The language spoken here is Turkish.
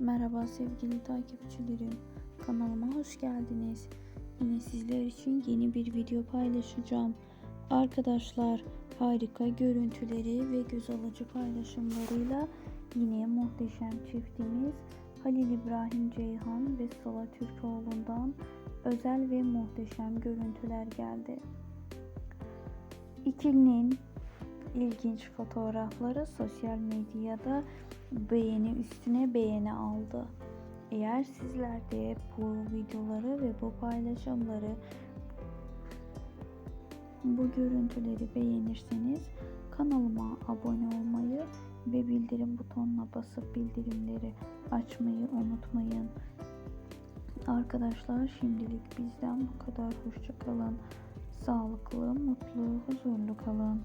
Merhaba sevgili takipçilerim. Kanalıma hoş geldiniz. Yine sizler için yeni bir video paylaşacağım. Arkadaşlar harika görüntüleri ve göz alıcı paylaşımlarıyla yine muhteşem çiftimiz Halil İbrahim Ceyhan ve Sıla Türkoğlu'ndan özel ve muhteşem görüntüler geldi. İkilinin ilginç fotoğrafları sosyal medyada beğeni üstüne beğeni aldı. Eğer sizler de bu videoları ve bu paylaşımları bu görüntüleri beğenirseniz kanalıma abone olmayı ve bildirim butonuna basıp bildirimleri açmayı unutmayın. Arkadaşlar şimdilik bizden bu kadar. Hoşça kalın. Sağlıklı, mutlu, huzurlu kalın.